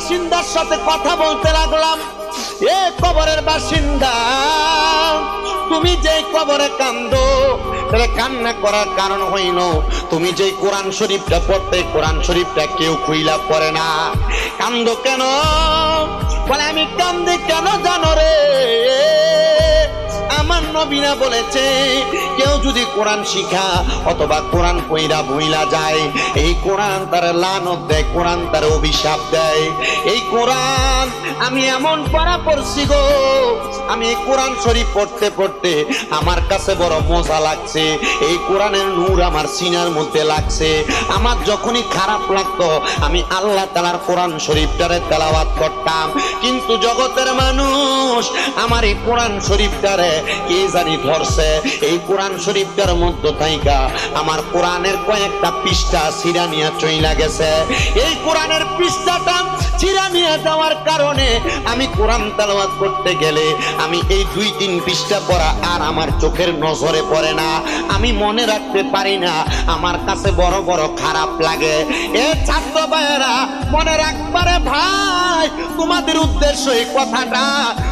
বাসিন্দার সাথে কথা বলতে লাগলাম। এ কবরের বাসিন্দা, তুমি যে কবরে কান্দো, তাহলে কান্না করার কারণ হইল, তুমি যে কোরআন শরীফটা পড়তে, কোরআন শরীফটা কেউ খুইলা পড়ে না। কান্দো কেন? বলে, আমি কান্দি কেন জানো রে? নবীনা বলেছে, কেউ যদি কোরআন শিখা অথবা কোরআন কইরা বইলা যায়, এই কোরআন তার লানত দেয়, কোরআন তার অভিশাপ দেয়। এই কোরআন আমি এমন পড়া পড়ছি গো, আমি এই কোরআন শরীফ পড়তে পড়তে আমার কাছে বড় মজা লাগছে, এই কোরআনের নূর আমার সিনার মধ্যে লাগছে। আমার যখনই খারাপ লাগতো, আমি আল্লাহ তালার কোরআন শরীফটারে তেলাওয়াত করতাম। কিন্তু জগতের মানুষ আমার এই কোরআন শরীফটারে কে জানি ধরছে, এই কোরআন শরীফটার মধ্য থাইকা আমার কোরআনের কয়েকটা পৃষ্ঠা সিরানিয়া নিয়ে চইলা গেছে। এই কোরআনের পৃষ্ঠাটা যাওয়ার কারণে আমি কোরআন করতে গেলে আমি এই দুই আর আমার চোখের নজরে পড়ে না। আমি মনে রাখতে পারি না, আমার কাছে বড় বড় খারাপ লাগে। এ ছাত্র মনে ভাই, তোমাদের উদ্দেশ্য এই কথাটা।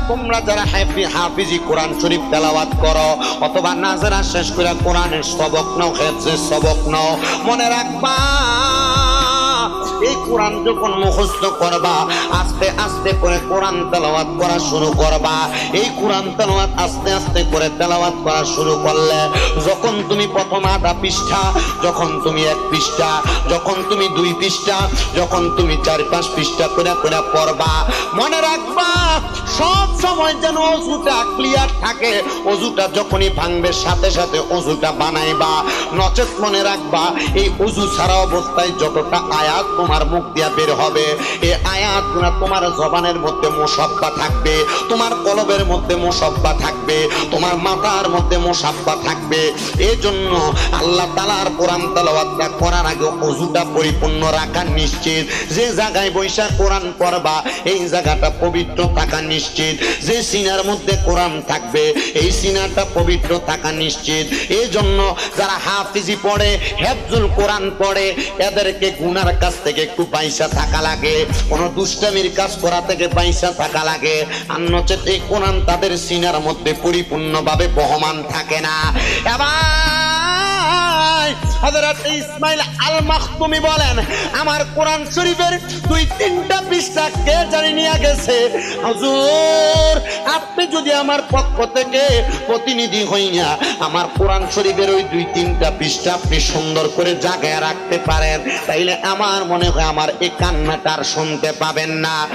তোমরা যারা হ্যাপি হাফিজি কোরআন শরীফ তেলাওয়াত করো, অথবা নাজরা শেষ করে কোরআনের সবক নাও, হেফজের সবক নাও, মনে রাখবা। এই কোরআন যখন মুখস্থ করবা, আস্তে আস্তে করে কোরআন তেলাওয়াত করা শুরু করবা। এই কোরআন তেলাওয়াত আস্তে আস্তে করে তেলাওয়াত করা শুরু করলে, যখন তুমি প্রথম আধা পৃষ্ঠা, যখন তুমি এক পৃষ্ঠা, যখন তুমি দুই পৃষ্ঠা, যখন তুমি চার পাঁচ পৃষ্ঠা করে করে পড়বা, মনে রাখবা, সব সময় যেন অজুটা ক্লিয়ার থাকে, অজুটা যখনই ভাঙবে, সাথে সাথে অজুটা বানাইবা। নচেত মনে রাখবা, এই অজু ছাড়া অবস্থায় যতটা আয়াত তোমার মুখ দিয়া বের হবে। এই আয়াত তোমার জবানের মধ্যে মোসাব্বা থাকবে, তোমার কলবের মধ্যে মোসাব্বা থাকবে, তোমার মাথার মধ্যে মোসাব্বা থাকবে। এই জন্য আল্লাহ তালার কোরআন তালাওয়াতটা করার আগে অজুটা পরিপূর্ণ রাখা নিশ্চিত। যে জায়গায় বৈশা কোরআন পড়বা, এই জায়গাটা পবিত্র থাকা নিশ্চিত। যে সিনার মধ্যে কোরআন থাকবে, এই সিনাটা পবিত্র থাকা নিশ্চিত। এই জন্য যারা হাফিজি পড়ে, হেফজুল কোরআন পড়ে, এদেরকে গুনার কাছ থেকে একটু পয়সা থাকা লাগে, কোন দুষ্টামির কাজ করা থেকে পয়সা থাকা লাগে। আর নচেত কোরআন তাদের সিনার মধ্যে পরিপূর্ণভাবে বহমান থাকে না। এবার আপনি যদি আমার পক্ষ থেকে প্রতিনিধি হইয়া আমার কোরআন শরীফের ওই দুই তিনটা পৃষ্ঠা আপনি সুন্দর করে জাগায় রাখতে পারেন, তাইলে আমার মনে হয় আমার এই কান্নাটা আর শুনতে পাবেন না।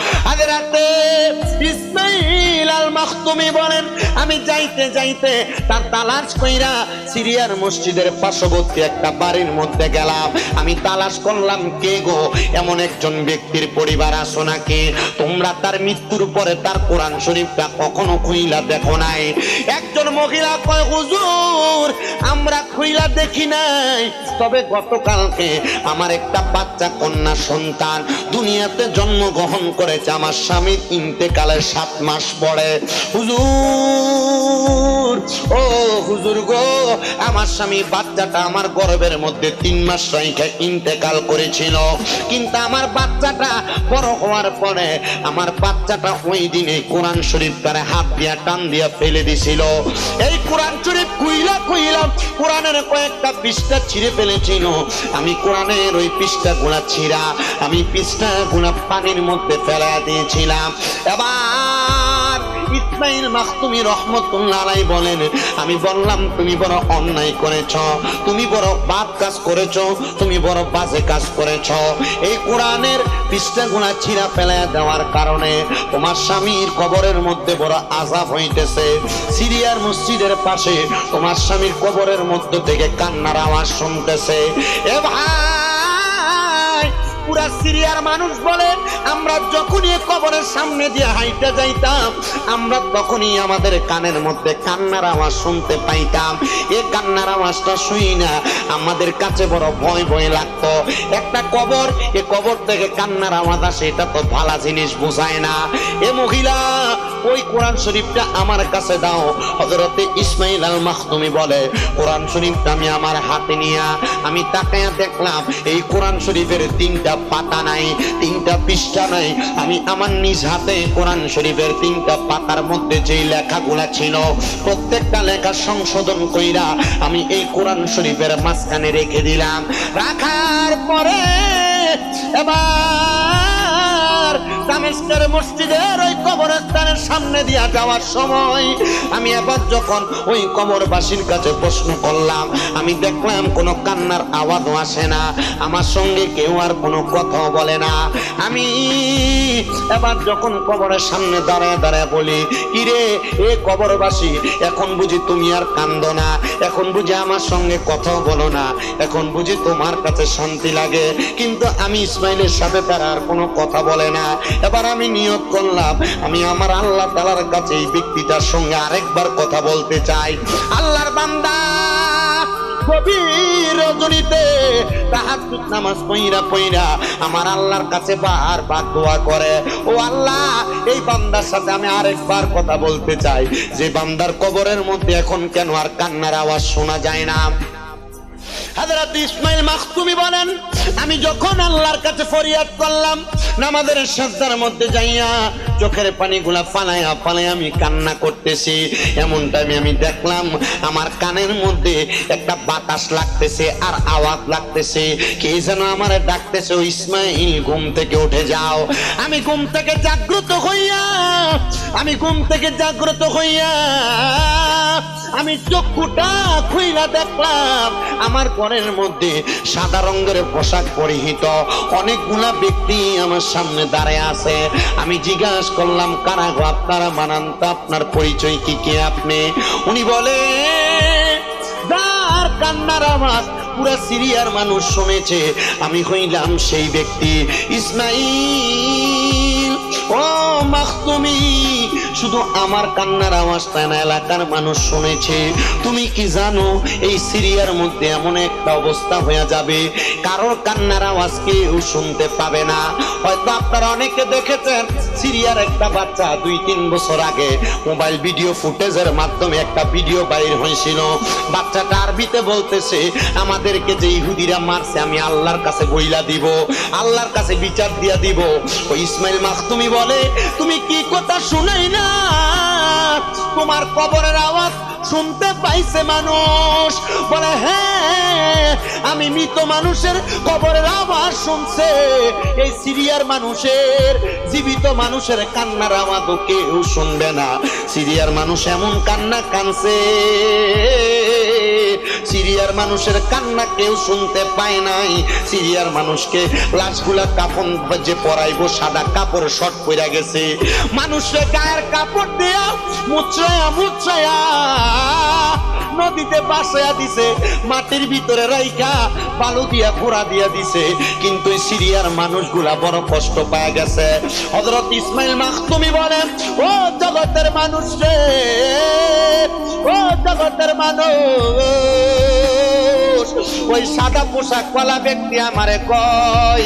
আমি যাইতে যাইতে তার তালাশ কইরা সিরিয়ার মসজিদের পার্শ্ববর্তী একটা বাড়ির মধ্যে গেলাম। আমি তালাশ করলাম, কে গো? এমন একজন ব্যক্তির পরিবার আসো নাকি? তোমরা তার মৃত্যুর পরে তার কোরআন শরীফটা কখনো খুইলা দেখো নাই? একজন মহিলা কয়, হুজুর, আমরা খুইলা দেখি নাই। তবে গতকালকে আমার একটা বাচ্চা কন্যা সন্তান দুনিয়াতে জন্মগ্রহণ করেছে। আমার স্বামীর ইন্তেকালের সাত মাস পরে। হুজুর, ও হুজুর গো, আমার স্বামী বাচ্চাটা আমার গর্ভের মধ্যে তিন মাস রেখে ইন্তেকাল করেছিল। কিন্তু আমার বাচ্চাটা বড় হওয়ার পরে আমার বাচ্চাটা ওই দিনে কোরআন শরীফ তারে হাত দিয়া টান দিয়া ফেলে দিছিল। এই কোরআন শরীফ কুইলা কুইলা কোরআনের কয়েকটা পৃষ্ঠা ছিঁড়ে ফেলেছিল। আমি কোরআনের ওই পৃষ্ঠা গুলা ছিঁড়া, আমি পৃষ্ঠা গুলা পানির মধ্যে ফেলা দিয়েছিলাম। এবার ইসমাইল মাখতুমি রহমতুল্লাহ বলেন, আমি বললাম, তুমি বড় অন্যায় করেছ, তুমি বড় বাদ কাজ করেছ, তুমি বড় বাজে কাজ করেছ। এই কোরআনের পৃষ্ঠাগুলা ছিঁড়া ফেলায় দেওয়ার কারণে তোমার স্বামীর কবরের মধ্যে বড় আজাব হইতেছে। সিরিয়ার মসজিদের পাশে তোমার স্বামীর কবরের মধ্য থেকে কান্নার আওয়াজ শুনতেছে। এ ভাই! পুরা সিরিয়ার মানুষ বলে আমরা যখনই কবরের সামনে দিয়ে হাইটা যাইতাম, আমরা তখনই আমাদের কানের মধ্যে কান্নার আওয়াজ শুনতে পাইতাম। এ কান্নার আওয়াজটা শুই না, আমাদের কাছে বড় ভয় ভয় লাগতো। একটা কবর, এ কবর থেকে কান্নার আওয়াজ আসে, এটা তো ভালা জিনিস বোঝায় না। এ মহিলা, ওই কোরআন শরীফটা আমার কাছে দাও। হজরতে ইসমাইল আল মাখতুমি বলে, কোরআন শরীফটা আমি আমার হাতে নিয়া, আমি তাকায়া দেখলাম, এই কোরআন শরীফের তিনটা পাতা নাই, তিনটা পৃষ্ঠা নাই। আমি আমার নিজ হাতে কোরআন শরীফের তিনটা পাতার মধ্যে যেই লেখাগুলা ছিল, প্রত্যেকটা লেখা সংশোধন কইরা আমি এই কোরআন শরীফের মাঝখানে রেখে দিলাম। রাখার পরে এবার দামেস্কের মসজিদের ওই কবরস্থানের সামনে দিয়া যাওয়ার সময় আমি এবার যখন ওই কবরবাসীর কাছে প্রশ্ন করলাম, আমি দেখলাম কোনো কান্নার আওয়াজও আসে না, আমার সঙ্গে কেউ আর কোনো কথাও বলে না। আমি এবার যখন কবরের সামনে দাঁড়ায় দাঁড়ায় বলি, কিরে, এ কবরবাসী, এখন বুঝি তুমি আর কান্দো না, এখন বুঝি আমার সঙ্গে কথাও বলো না, এখন বুঝি তোমার কাছে শান্তি লাগে। কিন্তু আমি ইসমাইলের সাথে তারা আর কোনো কথা বলে না। এবার আমি নিয়োগ করলাম। আমি আমার আল্লাহ তালার কাছে এই ব্যক্তিটার সঙ্গে আরেকবার কথা বলতে চাই। আল্লাহর বান্দা রজনীতে তাহাজ্জুদ পইরা পইরা আমার আল্লাহর কাছে বার বার দোয়া করে। ও আল্লাহ, এই বান্দার সাথে আমি আরেকবার কথা বলতে চাই। যে বান্দার কবরের মধ্যে এখন কেন আর কান্নার আওয়াজ শোনা যায় না? হাজরাত ইসমাইল মাখতুমি বলেন, আমি যখন আল্লাহর কাছে ফরিয়াদ করলাম, নামাজের সাজদার মধ্যে যাইয়া চোখের পানিগুলা ফালাইয়া ফালাই আমি কান্না করতেছি। এমন টাইমে আমি দেখলাম, আমার কানের মধ্যে একটা বাতাস লাগতেছে আর আওয়াজ লাগতেছে। কে যেন আমার ডাকতেছে ও ইসমাইল, ঘুম থেকে উঠে যাও। আমি ঘুম থেকে জাগ্রত হইয়া, আমি ঘুম থেকে জাগ্রত হইয়া আমি চক্ষুটা খুইলা দেখলাম। আমার ঘরের মধ্যে সাদা রঙের পোশাক পরিহিত। অনেকগুলা ব্যক্তি আমার সামনে দাঁড়ায় আছে। আমি জিজ্ঞাসা করলাম, কারা গো আপনারা? বানান তা আপনার পরিচয় কি কি আপনি? উনি বলে যার কান্নার আওয়াজ পুরা সিরিয়ার মানুষ শুনেছে, আমি হইলাম সেই ব্যক্তি। ইসমাইল, ও মাখতুমি, শুধু আমার কান্নার আওয়াজটা না, এলাকার মানুষ শুনেছে। তুমি কি জানো, এই সিরিয়ার মধ্যে এমন একটা অবস্থা হয়ে যাবে, কারোর কান্নার আওয়াজ কেউ শুনতে পাবে না। হয়তো আপনারা অনেকে দেখেছেন, সিরিয়ার একটা বাচ্চা দুই, তিন বছর আগে মোবাইল ভিডিও ফুটেজের মাধ্যমে একটা ভিডিও বাইর হয়েছিল। বাচ্চাটা আরবিতে বলতেছে আমাদেরকে যে ইহুদিরা মারছে, আমি আল্লাহর কাছে বইলা দিব, আল্লাহর কাছে বিচার দিয়া দিব। ওই ইসমাইল মাখতুমি বলে, তুমি কি কথা শুনাই না? তোমার কবরের আওয়াজ শুনতে পাইছে মানুষ। বলে হ্যাঁ আমি মৃত মানুষের কবরের আওয়াজ শুনছে। এই সিরিয়ার মানুষের, জীবিত মানুষের কান্নার আওয়াজও কেউ শুনবে না। সিরিয়ার মানুষ এমন কান্না কানছে। সিরিয়ার মানুষের কান্না কেউ শুনতে পায় নাই। সিরিয়ার মানুষকে লাশগুলা কাপড় যে পরাইবো, সাদা কাপড়, শর্ট পইরা গেছে। মানুষের গায়ের কাপড় দিয়া মুচড়ায়া মুচড়ায়া নদীতে বাসায়া দিছে, মাটির ভিতরে রাইখা বালু দিয়া, ঘোড়া দিয়া দিছে। কিন্তু সিরিয়ার মানুষগুলা বড় কষ্ট পায় গেছে। হজরত ইসমাইল মাখতুমি বলেন, ও জগতের মানুষ রে, ও জগতের মানুষ ওই সাদা পোশাক পালা ব্যক্তি আমারে কয়,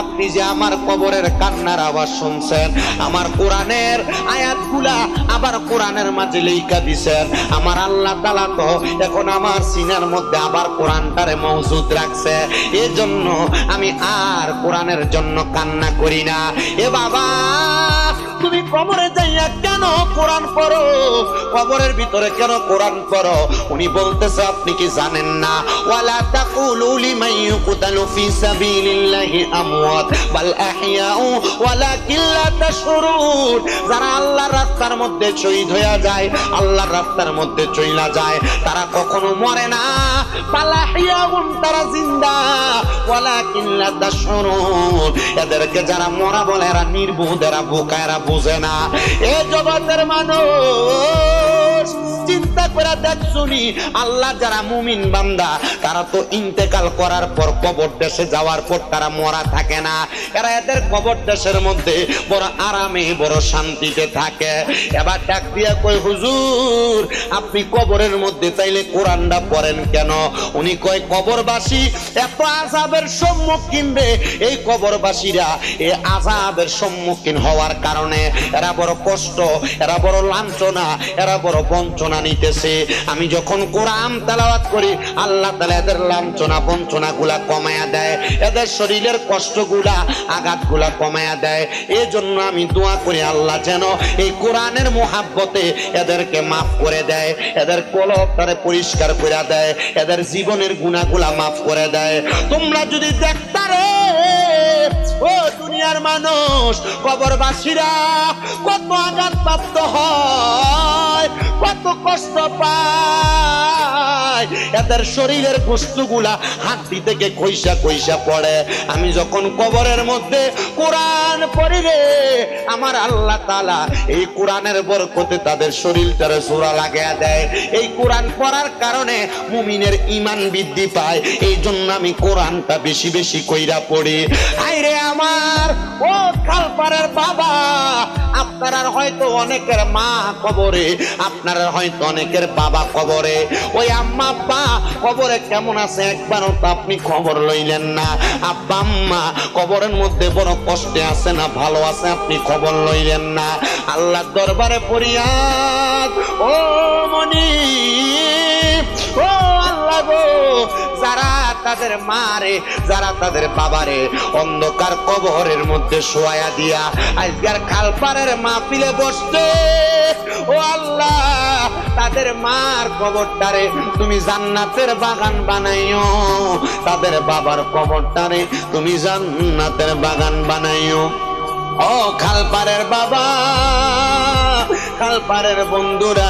আপনি যে আমার কবরের কান্নার আওয়াজ শুনছেন, আমার কোরআনের আয়াতগুলা আবার কোরআনের মাঝে লেখা দিছেন। আমার আল্লাহ তালা তো এখন আমার সিনার মধ্যে আবার কোরআনটারে মজুদ রাখছে। এজন্য আমি আর কোরআনের জন্য কান্না করি না। এ বাবা তুমি কবরে যাইয়া কেন কোরআন পড়ো? কবরের ভিতরে কেন কোরআন পড়ো? উনি বলতেছে, আপনি কি জানেন না? ওয়ালা তাকুলু লিমান ইউকতালু ফি সাবিলিল্লাহি আমওয়াত, বাল আহইয়াউ, ওয়ালাকিন লা তাশউরুন যারা আল্লাহর রাস্তার মধ্যে শহীদ হয়ে যায়, আল্লাহর রাস্তার মধ্যে চইলা যায়, তারা কখনো মরে না। বাল আহইয়াউন, তারা জিন্দা। ওয়ালাকিন লা তাশউরুন এদেরকে যারা মরা বলে, এরা নির্বোধ, এরা বোকা, এরা বোঝে না। এ জগতের মানুষ চিন্তা করে আল্লাহ যারা মুমিন বান্দা, তারা তো ইন্তেকাল করার পর কবর দেশে যাওয়ার পর তারা মরা থাকে না। এরা এদের কবর দেশের মধ্যে বড় আরামে, বড় শান্তিতে থাকে। এবার ডাক দিয়া কই হুজুর, আপনি কবরের মধ্যে চাইলে কোরআনটা পড়েন কেন? উনি কয়, কবরবাসী, এত আজাবের সম্মুখীন রে। এই কবরবাসীরা এই আজাবের সম্মুখীন হওয়ার কারণে এরা বড় কষ্ট, এরা বড় লাঞ্ছনা, এরা বড় বঞ্চনা নিতে হইতেছে আমি যখন কোরআন তেলাওয়াত করি, আল্লাহ তালা এদের লাঞ্ছনা বঞ্চনা গুলা কমায়া দেয়। এদের শরীরের কষ্টগুলা, আঘাতগুলা কমায়া দেয়। এই জন্য আমি দোয়া করি, আল্লাহ যেন এই কোরআনের মোহাব্বতে এদেরকে মাফ করে দেয়। এদের কলব তারে পরিষ্কার করে দেয়। এদের জীবনের গুণাগুলা মাফ করে দেয়। তোমরা যদি দেখতারে, ও দুনিয়ার মানুষ, কবরবাসীরা কত আঘাত প্রাপ্ত হয়, কত কষ্ট পায়। এদের শরীরের বস্তুগুলা হাড্ডি থেকে কইসা কইসা পড়ে। আমি যখন কবরের মধ্যে কোরআন পড়ি রে, আমার আল্লাহ তালা এই কোরআনের বরকতে তাদের শরীরটারে সোরা লাগিয়ে দেয়। এই কোরআন পড়ার কারণে মুমিনের ইমান বৃদ্ধি পায়। এই জন্য আমি কোরআনটা বেশি বেশি কইরা পড়ি। আইরে আমার ও খালপাড়ের বাবা, আপনার হয়তো অনেকের মা কবরে, আপনার হয়তো অনেকের বাবা কবরে। ওই আম্মা, আব্বা, কবরে কেমন আছে একবারও তো আপনি খবর লইলেন না। আব্বা, আম্মা, কবরের মধ্যে বড় কষ্টে আছে না, ভালো আছে আপনি খবর লইলেন না। আল্লাহ দরবারে পড়িয়াদ ও মনি তাদের মারে, যারা তাদের বাবারে অন্ধকার কবরের মধ্যে শোয়া দিয়া আজকের খালপাড়ের মাহফিলে বসতে ও আল্লাহ, তাদের মার কবরটারে তুমি জান্নাতের বাগান বানাইও। তাদের বাবার কবরটারে তুমি জান্নাতের বাগান বানাইও। ও খালপাড়ের বাবা খালপাড়ের বন্ধুরা,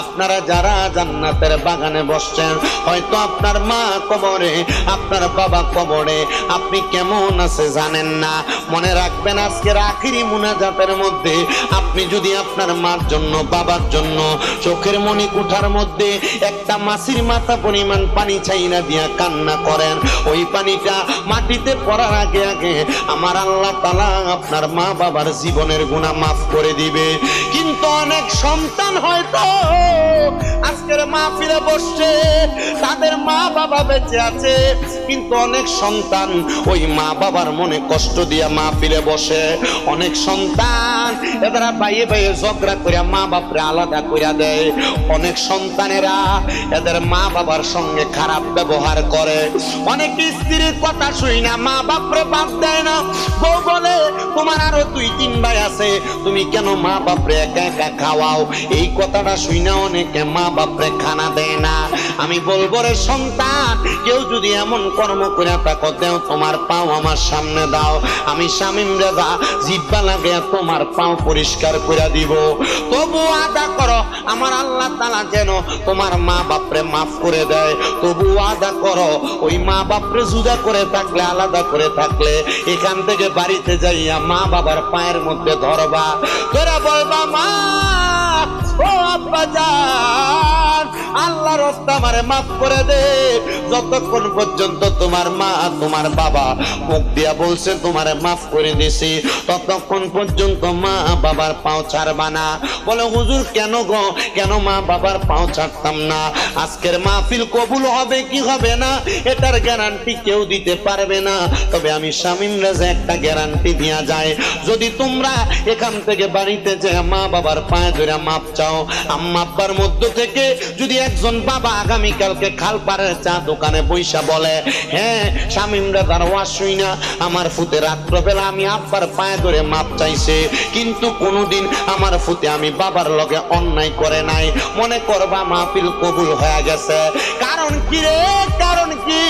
আপনারা যারা জান্নাতের বাগানে বসছেন, হয়তো আপনার মা কবরে, আপনার বাবা কবরে, আপনি কেমন আছে জানেন না? মনে রাখবেন আজকের আখিরি মুনাজাতের মধ্যে আপনি যদি আপনার মার জন্য, বাবার জন্য, চোখের মনি কুঠার মধ্যে একটা মাসির মাথা পরিমাণ পানি চাইনা দিয়া কান্না করেন, ওই পানিটা মাটিতে পড়ার আগে আগে আমার আল্লাহ তালা আপনার মা বাবার জীবনের গুণা মাফ করে দিবে। কিন্তু অনেক সন্তান হয়তো আজকের মা ফিরে বসছে, তাদের মা বাবা বেঁচে আছে, কিন্তু অনেক সন্তান ওই মা বাবার মনে কষ্ট দিয়া মা ফিরে বসে। অনেক সন্তান এরা বাইয়ে বাইয়ে ঝগড়া করিয়া মা বাপরে আলাদা করিয়া দেয়। অনেক সন্তানেরা এদের মা বাবার সঙ্গে খারাপ ব্যবহার করে। অনেক স্ত্রীর কথা শুই না, মা বাপরে বাদ দেয় না। বউ বলে, তোমার আরও দুই, তিন ভাই আছে, তুমি কেন মা বাপরে একা একা খাওয়াও। এই কথাটা শুই না অনেকে মা বাপরে খানা দেয় না। আমি বলব রে সন্তান, কেউ যদি এমন কর্ম করে থাকো, দেও তোমার পাও আমার সামনে দাও। আমি শামিম রেজা, জিব্বা লাগে তোমার পাও পরিষ্কার করে দিব। তবু আদা করো, আমার আল্লাহ তালা যেন তোমার মা বাপরে মাফ করে দেয়। তবু আদা করো, ওই মা বাপরে জুদা করে থাকলে, আলাদা করে থাকলে, এখান থেকে বাড়িতে যাইয়া মা বাবার পায়ের মধ্যে ধরবা। তোরা বলবা, মা ও আব্বা আল্লাহ রস্তা আমারে মাফ করে দে। যতক্ষণ পর্যন্ত তোমার মা, তোমার বাবা মুখ দিয়া বলছে, তোমারে মাফ করে দিছি, ততক্ষণ পর্যন্ত মা বাবার পাও ছাড়বা না। বলে, হুজুর, কেন গো? কেন মা বাবার পাও ছাড়তাম না? আজকের মাহফিল কবুল হবে কি হবে না? এটার গ্যারান্টি কেউ দিতে পারবে না। তবে আমি শামিম রাজা একটা গ্যারান্টি দেওয়া যায় যদি তোমরা এখান থেকে বাড়িতে যে মা বাবার পায়ে ধরে মাপ চাও, আম্মা আব্বার মধ্য থেকে যদি একজন বাবা আগামীকালকে খালপাড়ের চা দোকানে বৈশা বলে হ্যাঁ শামিমরা তার ওয়াশুই না, আমার ফুতে রাত্রবেলা আমি আব্বার পায়ে ধরে মাপ চাইছে। কিন্তু কোনোদিন আমার ফুতে আমি বাবার লগে অন্যায় করে নাই। মনে করবা মাহফিল কবুল হয়ে গেছে। কারণ কি রে? কারণ কি?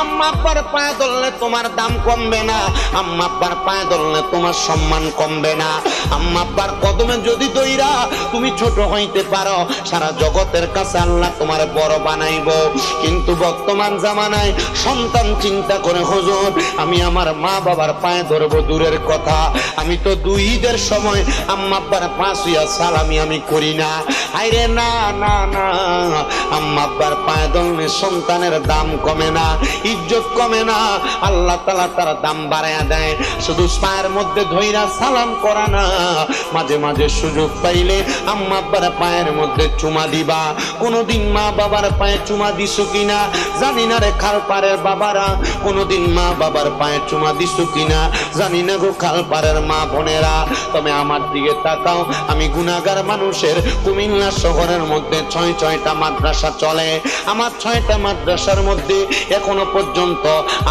আম্মা আব্বার পায়ে ধরলে তোমার দাম কমবে না, আম্মা আব্বার পায়ে ধরলে তোমার সম্মান কমবে না। আম্মা আব্বার কদমে যদি দইরা তুমি ছোট হইতে পারো, সারা জগতের কাছে আল্লাহ তোমার বড় বানাইব। কিন্তু বর্তমান জামানায় সন্তান চিন্তা করে আমি আমার মা বাবার পায়ে ধরবো দূরের কথা। আমি তো সময় সালামি আমি করি না। আইরে না না না পায়ে ধরলে সন্তানের দাম কমে না, ইজ্জত কমে না। আল্লাহ তালা তার দাম বাড়াইয়া দেয়। শুধু পায়ের মধ্যে ধইরা সালাম করা না, মাঝে মাঝে সুযোগ পাইলে আম্মা আব্বার পায়ের মধ্যে চুমা দিবা। কোনোদিন মা বাবার পায়ে চুমা দিছো কিনা? জানি না রে খাল পাড়ের বাবারা, কোনোদিন মা বাবার পায়ে চুমা দিছো কিনা? জানি না গো খাল পাড়ের মা বোনেরা, তবে আমার দিকে তাকাও। আমি গুণাগার মানুষের কুমিল্লা শহরের মধ্যে ছয় ছয়টা মাদ্রাসা চলে। আমার ছয়টা মাদ্রাসার মধ্যে এখনও পর্যন্ত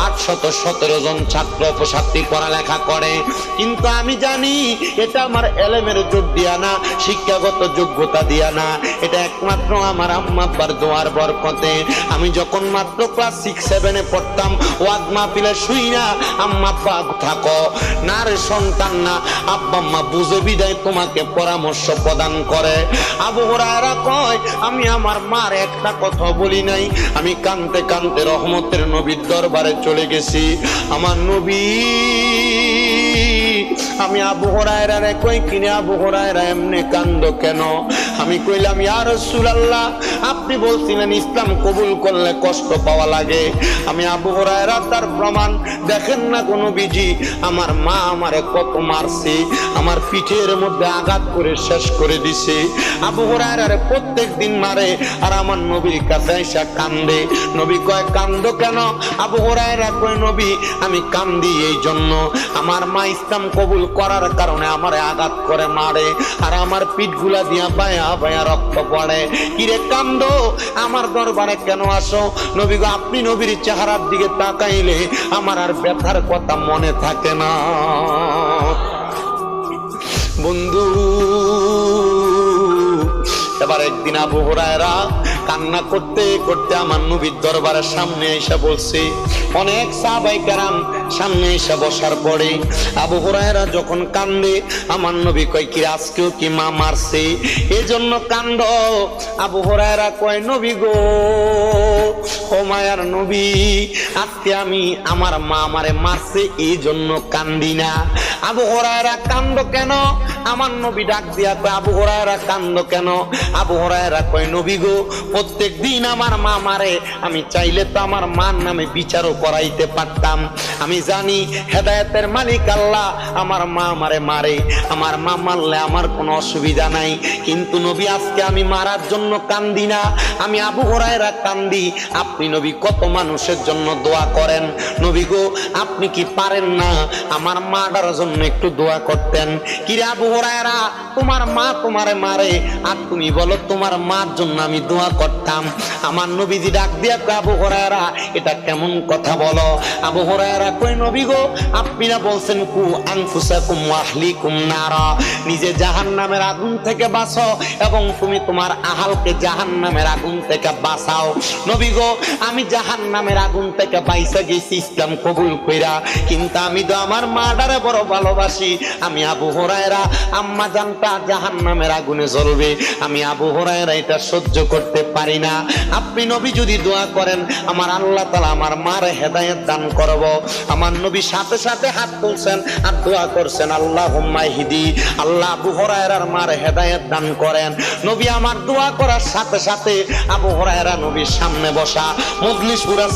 আটশত সতেরো জন ছাত্র ছাত্রী পড়ালেখা করে। কিন্তু আমি জানি এটা আমার এলেমের যোগ দিয়া না, শিক্ষাগত যোগ্যতা দিয়া না। এটা একমাত্র আমার আম্মা আব্বার দোয়ার বরকতে আমি যখন মাত্র ক্লাস সিক্স সেভেনে পড়তাম, ওয়াজ মাহফিলে শুই না আম্মা আব্বা থাকো। না রে সন্তান না, আব্বা আম্মা বুঝে বিদায় তোমাকে পরামর্শ প্রদান করে। আবু কয়, আমি আমার মার একটা কথা বলি নাই। আমি কানতে কানতে রহমতের নবীর দরবারে চলে গেছি। আমার নবী আমি আবু হরায়রা রে কই কিনে আবু হরায়রা এমনি কান্দ কেন? আমি কইলাম, ইয়া রাসূলুল্লাহ, আপনি বলছিলেন ইসলাম কবুল করলে কষ্ট পাওয়া লাগে। আমি আবু হরায়রা, তার প্রমাণ দেখেন না কোনো বিজি আমার মা আমারে কত মারছে, আমার পিঠের মধ্যে আঘাত করে শেষ করে দিছে। আবু হরায়রা প্রত্যেক দিন মারে, আর আমার নবীর কাছে এসে কান্দে। নবী কয়, কান্দ কেন? আবু হরায়রা কয়, নবী, আমি কান্দি এই জন্য। আমার মা ইসলাম কবুল করার কারণে আমারে আঘাত করে মারে, আর আমার পিঠগুলা দিয়া বায়া বায়া রক্ত পড়ে। কিরে কান্দ, আমার দরবারে কেন আসো? নবী গো, আপনি নবীর চেহারার দিকে তাকাইলে আমার আর ব্যথার কথা মনে থাকে না। বন্ধু, এবার একদিন আবু হরায়রা কান্না করতে করতে আমার নবীর দরবারের সামনে এসে বলছে, অনেক সাহাবাই কারাম সামনে এসে বসার পরে আবু হুরায়রা যখন কান্দে, আমার নবী কয়, কি আজকেও কি মা মারছে? এজন্য কান্দ আবু হুরায়রা কয়, নবী গো ও মায়ার নবী। আজকে আমি আমার মা আমারে মারছে এই জন্য কান্দি না। আবু হরায়রা কান্দ কেন? আমার নবী ডাক দিয়া কয়, আবু হরায়রা কান্দ কেন? আবু হরায়রা কয়, নবী গো, প্রত্যেক দিন আমার মা মারে। আমি চাইলে তো আমার মার নামে বিচারও করাইতে পারতাম। আমি জানি হেদায়েতের মালিক আল্লাহ আমার মা আমারে মারে। আমার মা মারলে আমার কোনো অসুবিধা নাই। কিন্তু নবী আজকে আমি মারার জন্য কান্দি না। আমি আবু হরায়রা কান্দি। আপনি নবী কত মানুষের জন্য দোয়া করেন? নবী গো, আপনি কি পারেন না আমার মাটার জন্য একটু দোয়া করতেন? কিরে আবু হরায়রা, তোমার মা তোমারে মারে। আর তুমি বলো, তোমার মার জন্য আমি দোয়া করতাম। আমার নবীজি ডাক দিয়া আবু হরায়রা, এটা কেমন কথা বলো? আবু হরায়রা কই নবী গো, আপনি না বলছেন, কু আনফুসাকুম ওয়াহলিকুম নারা। নিজে জাহান্নামের আগুন থেকে বাঁচো এবং তুমি তোমার আহালকে জাহান্নামের আগুন থেকে বাঁচাও। নবী গো আমি জাহান্নামের আগুন থেকে বাইসা গেছি, ইসলাম কবুল কইরা। কিন্তু আমি তো আমার মাটারে বড় ভালোবাসি। আমি আবু হরায়রা, আম্মা জানতা জাহান্নামের আগুনে জ্বলবে। আমি আবু হরায়রা এটা সহ্য করতে পারি না। আপনি নবী যদি দোয়া করেন, আমার আল্লাহ তালা আমার মার হেদায়েত দান করব। আমার নবী সাথে সাথে হাত তুলছেন আর দোয়া করছেন আল্লাহ হিদি আল্লাহ আবু হরায়রার মার হেদায়েত দান করেন। নবী আমার দোয়া করার সাথে সাথে আবু হরায়রা নবীর সামনে বসা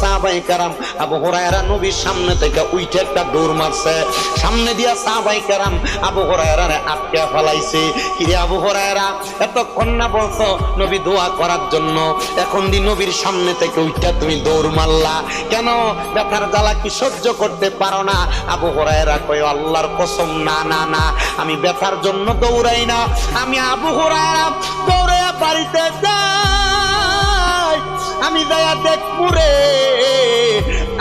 সাহাবাই কারাম আবু হরায়রা নবীর সামনে থেকে উইঠে একটা দৌড় মারছে। সামনে দিয়া সাহাবাই কারাম আবু হরায়রারে আটকে ফেলাইছে। কিরে আবু হরায়রা, এতক্ষণ না বলছো নবী দোয়া করার জন্য? এখন দি নবীর সামনে থেকে উইঠা তুমি দৌড় মারলা। কেন? ব্যথার জ্বালা কি সহ্য করতে পারো না? আবু হরায়রা কয়, আল্লাহর কসম, না না না, আমি ব্যথার জন্য দৌড়াই না। আমি আবু হরায়রা দৌড়ে বাড়িতে যাই। আমি দয়া দেখপুরে।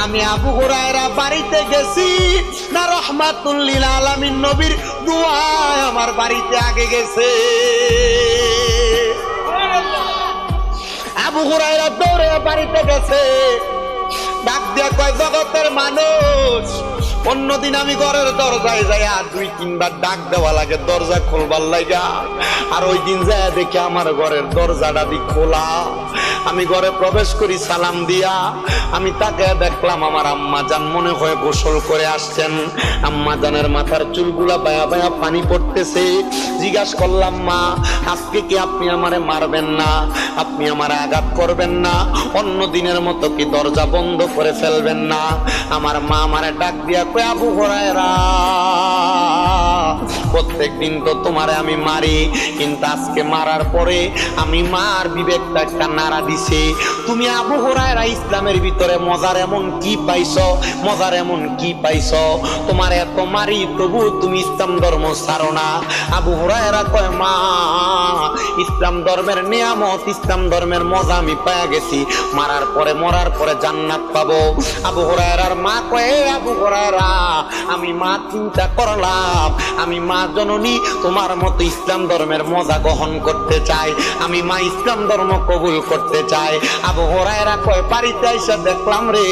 আমি আবু হুরায়রা বাড়িতে গেছি। না রহমাতুল্লিল আলামিন নবীর দুয়ায় আমার বাড়িতে আগে গেছে। আবু হুরায়রা দৌড়ে বাড়িতে গেছে। ডাক দিয়া কয়, জগতের মানুষ অন্যদিন আমি ঘরের দরজায় যাই আর দুই তিনবার ডাক দেওয়া লাগে, দরজা খুলবার লাগা আর ওই দিন যায় দেখি আমার ঘরের দরজাটা দি খোলা। আমি ঘরে প্রবেশ করি, সালাম দিয়া। আমি তাকে দেখলাম আমার আম্মা জান মনে হয় গোসল করে আসছেন। আম্মা জানের মাথার চুলগুলা বায়া বায়া পানি পড়তেছে। জিজ্ঞাস করলাম, মা, আজকে কি আপনি আমারে মারবেন না? আপনি আমার আঘাত করবেন না? অন্য দিনের মতো কি দরজা বন্ধ করে ফেলবেন না? আমার মা আমারে ডাক দিয়া কয় আবু হরায়রা প্রত্যেক প্রত্যেক দিন তো তোমারে আমি মারি, কিন্তু আজকে মারার পরে আমি মার বিবেকটা একটা নাড়া দিছে। তুমি আবু হুরায়রা ইসলামের ভিতরে মজার এমন কি পাইছো? মজার এমন কি পাইছো? তোমার এত মারি, তবু তুমি ইসলাম ধর্ম ছাড়ো না। আবু হুরায়রা কয়, মা, ইসলাম ধর্মের নিয়ামত, ইসলাম ধর্মের মজা আমি পায়া গেছি। মারার পরে, মরার পরে জান্নাত পাবো। আবু হুরায়রার মা কয়ে, "এ আবু হুরায়রা, আমি মা চিন্তা করলাম। আমি মা জননী, তোমার মতো ইসলাম ধর্মের মজা গ্রহণ করতে চাই আমি মা ইসলাম ধর্ম কবুল করতে চাই। আবু হরায়রা কয়, বাড়িতে এসে দেখলাম রে,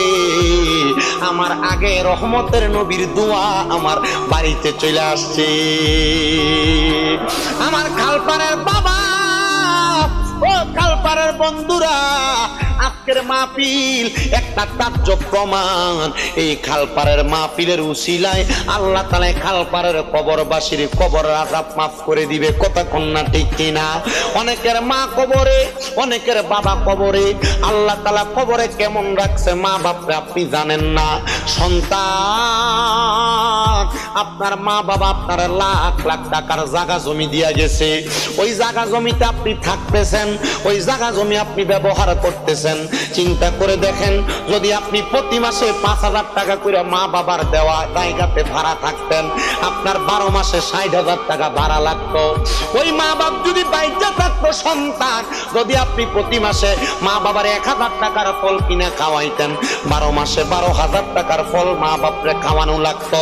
আমার আগে রহমতের নবীর দোয়া আমার বাড়িতে চলে আসছে। আমার খালপাড়ের বাবা, ও খালপাড়ের বন্ধুরা, আজকের মাহফিল একটা তাজ্য প্রমাণ এই খালপাড়ের মাহফিলের উসিলায় আল্লাহ তালা খালপাড়ের কবরবাসীর কবর আজাব মাফ করে দিবে। কথা কন্যা ঠিক কিনা অনেকের মা কবরে, অনেকের বাবা কবরে। আল্লাহ তালা কবরে কেমন রাখছে মা বাপরে আপনি জানেন না। সন্তান, আপনার মা বাবা আপনার লাখ লাখ টাকার জায়গা জমি দিয়া গেছে। ওই জায়গা জমিতে আপনি থাকতেছেন, ওই জায়গা জমি আপনি ব্যবহার করতেছেন, চিন্তা করে দেখেন, যদি আপনি প্রতি মাসে পাঁচ হাজার টাকা করে মা বাবার দেওয়া জায়গাতে ভাড়া থাকতেন, আপনার বারো মাসে ষাট হাজার টাকা ভাড়া লাগতো। ওই মা বাপ যদি বাইচা থাকতো সন্তান, যদি আপনি প্রতি মাসে মা বাবার এক হাজার টাকার ফল কিনে খাওয়াইতেন, বারো মাসে বারো হাজার টাকার ফল মা বাপরে খাওয়ানো লাগতো।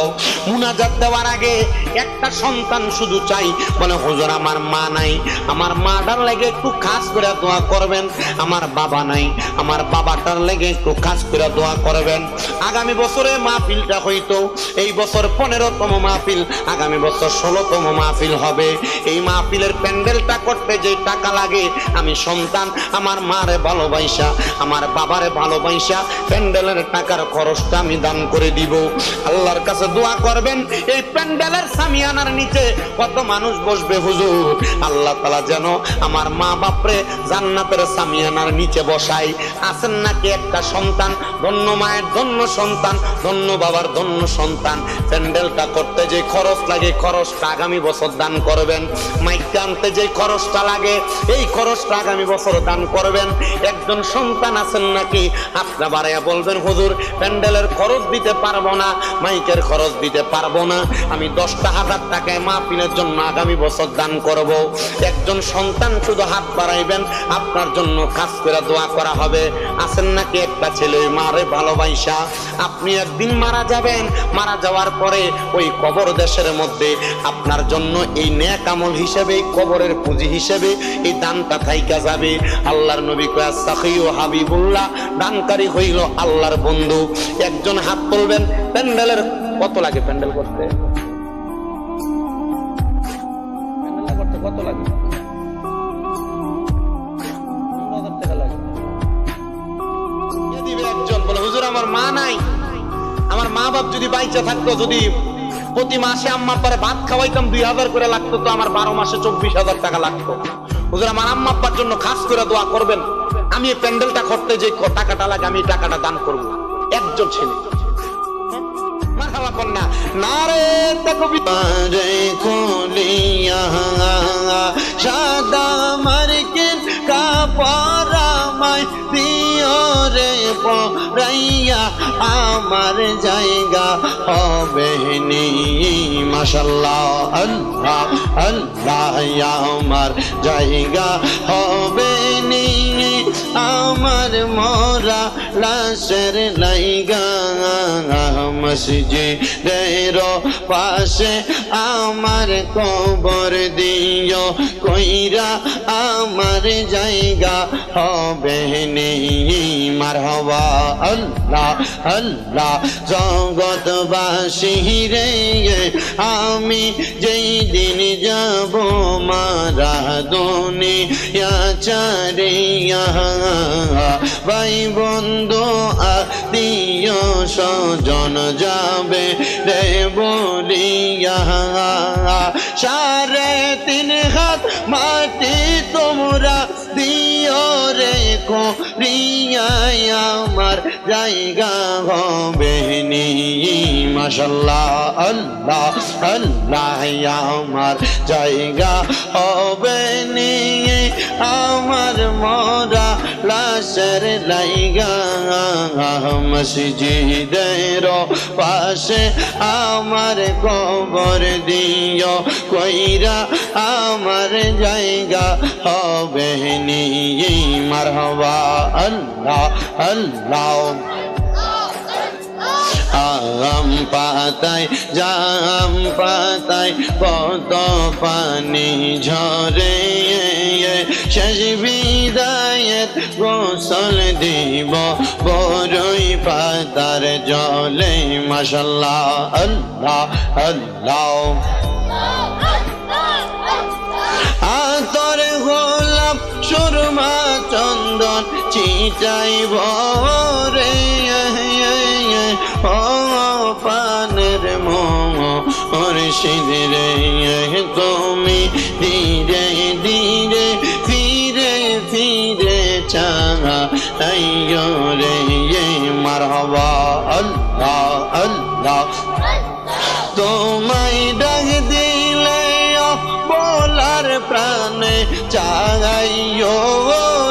মুনাজাত দেওয়ার আগে একটা সন্তান শুধু চাই, বলে, হুজুর, আমার মা নাই, আমার মাটার লেগে একটু খাস করে দোয়া করবেন। আমার বাবা নাই, আমার বাবাটার লেগে একটু খাস করে দোয়া করবেন। আগামী বছরে মাহফিলটা হইতো, এই বছর পনেরোতম মাহফিল, আগামী বছর ষোলোতম মাহফিল হবে। এই মাহফিলের প্যান্ডেলটা করতে যে টাকা লাগে, আমি সন্তান, আমার মারে ভালোবাসা, আমার বাবারে ভালোবাসা, প্যান্ডেলের টাকার খরচটা আমি দান করে দিব। আল্লাহর কাছে দোয়া করবেন, এই প্যান্ডেলের সামিয়ানার নিচে কত মানুষ বসবে হুজুর? আল্লাহ তালা যেন আমার মা বাপরে জান্নাতের সামিয়ানার নিচে বসাই। আছেন নাকি একটা সন্তান? ধন্য মায়ের ধন্য সন্তান, ধন্য বাবার ধন্য সন্তান। প্যান্ডেলটা করতে যে খরচ লাগে খরচটা আগামী বছর দান করবেন। মাইকটা আনতে যে খরচটা লাগে, এই খরচটা আগামী বছর দান করবেন। একজন সন্তান আছেন নাকি? আপনি বাড়াইয়া বলবেন, হুজুর, প্যান্ডেলের খরচ দিতে পারব না, মাইকের খরচ দিতে পারব না। আমি দশটা হাজার টাকায় মা মাহফিলের জন্য আগামী বছর দান করব। একজন সন্তান শুধু হাত বাড়াইবেন আপনার জন্য কাজ করে দোয়া করা হবে। আছেন নাকি একটা ছেলে? মারে ভালোবাসা, আপনি একদিন মারা যাবেন। মারা যাওয়ার পরে ওই কবর দেশের মধ্যে আপনার জন্য এই ন্যাক আমল হিসেবে কবরের পুঁজি হিসেবে, এই দানটা থাইকা যাবে। আল্লাহর নবী কয়া, সাখি ও হাবিবুল্লাহ, দানকারী হইল আল্লাহর বন্ধু। একজন হাত তুলবেন, প্যান্ডেলের কত লাগে প্যান্ডেল করতে কত লাগে? আমার মা নাই, আমার মা বাপ যদি বাইচা থাকতো, যদি প্রতি মাসে আম্মা পরে ভাত খাওয়াইতাম দুই হাজার করে লাগতো, তো আমার বারো মাসে চব্বিশ হাজার টাকা লাগতো। হুজুর, আমার আম্মা আব্বার জন্য খাস করে দোয়া করবেন। আমি এই প্যান্ডেলটা করতে যে টাকাটা লাগে, আমি টাকাটা দান করব। একজন ছেলে। তাকবি রে কুলিয়া সাদা মার্কেট কাপড়ামাই দিও রে পড়াইয়া আমার জায়গা হবে নি। মাসাল্লাহ আল্লাহ আল্লাহ, আমার জায়গা হবে নি। আমার মরা লাশের লাইগা মসজিদের পাশে আমার কবর দিও কইরা আমার জায়গা হবে নেই মারহবা আল্লাহ আল্লাহ জগৎবাসী রে আমি যেই দিন যাব মারা দুনিয়া চারিয়া ভাই বন্ধু আত্মীয় স্বজন যাবে রে বলিয়া। সাড়ে তিন হাত মাটি তোমরা দিয়ে রে করিয়ায় আমার জায়গা হবে নি। মাশাল্লাহ, আল্লাহ আল্লাহ আমার জায়গা হবে নি। আমার মরা লাশের লাইগা মসজিদের পাশে আমার কবর দিও কইরা আমার জায়গা হবে নি মারহবা আল্লাহ আল্লাহ আম পাতায় জাম পাতায় কত পানি ঝরে, শেষ বিদায়ের গোসল দিব বড়ই পাতার জলে। মাসাল্লাহ আল্লাহ আল্লাহ। চন্দন চিটাইব রে ও মোর সিঁদরে তুমি ধীরে ধীরে ফিরে ফিরে চাঙা আইয়ো রে মারহবা, আল্লাহ আল্লাহ। তোমায় ডাক দিলে বলার প্রাণে চাগাইও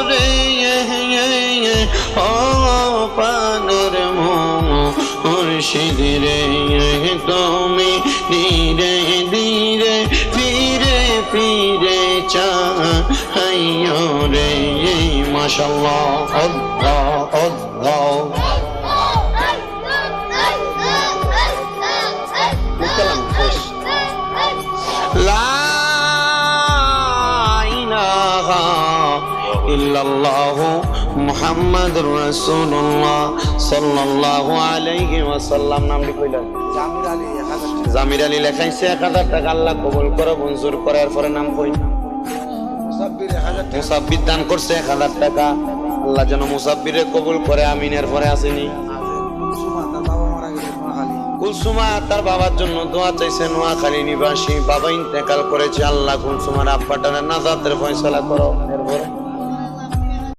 রে ও পানের মুর্শিদ রে ফিরে চাইও রে মাশাল্লাহ আল্লাহ আল্লাহ। ইল্লাল্লাহু মুহাম্মাদুর রাসূলুল্লাহ সাল্লাল্লাহু আলাইহি ওয়াসাল্লাম। নামটি কইলেন। জামির আলী লেখাইছে এক হাজার টাকা আল্লাহ কবল করে, মঞ্জুর করে এরপরে নাম কই? মুসাব্বির দান করছে এক হাজার টাকা। আল্লাহ যেন মুসাব্বিরে কবুল করে আমিন এরপরে আসেনি। কুলসুমা তার বাবার জন্য দোয়া চাইছে, নোয়াখালী নিবাসী বাবা ইন্তেকাল করেছে। আল্লাহ কুলসুমার আব্বাটার নাজাতের ফয়সালা করো